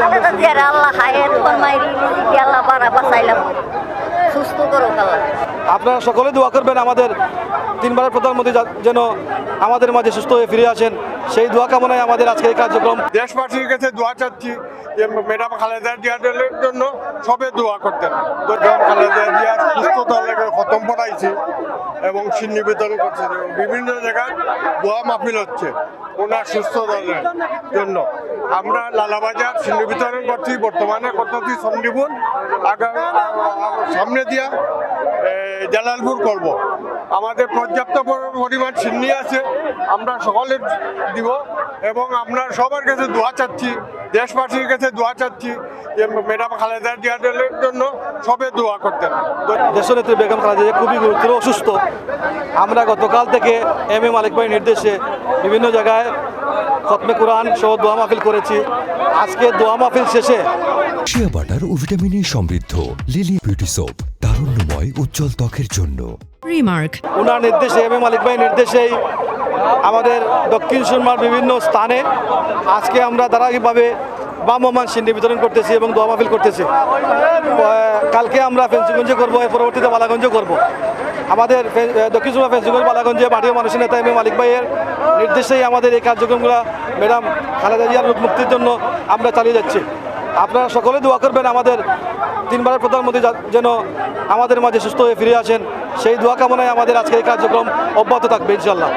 খালেদা আল্লাহ হায়াত ফরমাইরি রিজিকে আল্লাহ বাড়া বাঁচাইলাম সুস্থ করো আল্লাহ আপনারা সকলে দোয়া করবেন আমাদের তিনবারের প্রধানমন্ত্রী যেন আমাদের মাঝে সুস্থ হয়ে ফিরে আসেন। সেই দোয়া কামনায় আমাদের আজকে এই কার্যক্রম দেশবাসীর কাছে দোয়া চাচ্ছি যে ম্যাডাম খালেদা জিয়াদের জন্য সবে দোয়া করতেন। ম্যাডাম খালেদা জিয়া সুস্থতা লেগে খতম পড়াইছি এবং সিন্নি করছে বিভিন্ন জায়গায় দোয়া মাহফিল হচ্ছে। ওনার সুস্থ সুস্থতার জন্য। আমরা লালাবাজার সিন্নি বিতরণ করছি, বর্তমানে করতেছি সন্ডিপুর আগামী সামনে দিয়া জালালপুর করব। আমাদের পর্যাপ্ত পর- পরিমাণ সিন্নি আছে, আমরা সকলে দিব এবং আমরা সবার কাছে দোয়া চাচ্ছি, দেশবাসীর কাছে দোয়া চাচ্ছি যে ম্যাডাম খালেদা জিয়াদের জন্য সবে দোয়া করতেন। দেশনেত্রী বেগম খালেদা খুবই গুরুতর অসুস্থ। আমরা গতকাল থেকে এম এ মালিক ভাইয়ের নির্দেশে বিভিন্ন জায়গায় খতমে কোরআন সহ দোয়া মাহফিল করেছি। আজকে দোয়া মাহফিল শেষে শিয়া বাটার ও ভিটামিনে সমৃদ্ধ লিলি বিউটি সোপ তারুণ্যময় উজ্জ্বল ত্বকের জন্য। Remark. ওনার নির্দেশে এম এ মালিক ভাইয়ের নির্দেশেই আমাদের দক্ষিণ সুরমার বিভিন্ন স্থানে আজকে আমরা ধারাবাহিকভাবে বামমান সিন্ডি বিতরণ করতেছি এবং দোয়া মাহফিল করতেছি। কালকে আমরা ফেন্সিগঞ্জে করব এর পরবর্তীতে বালাগঞ্জে করব। আমাদের দক্ষিণ সুরমা ফেসবুক বালাগঞ্জে মাটিও মানুষের নেতা এম মালিক ভাইয়ের নির্দেশেই আমাদের এই কার্যক্রমগুলো ম্যাডাম খালেদা জিয়ার মুক্তির জন্য আমরা চালিয়ে যাচ্ছি। আপনারা সকলে দোয়া করবেন আমাদের তিনবারের প্রধানমন্ত্রী যেন আমাদের মাঝে সুস্থ হয়ে ফিরে আসেন। সেই দোয়া কামনায় আমাদের আজকে এই কার্যক্রম অব্যাহত থাকবে ইনশাল্লাহ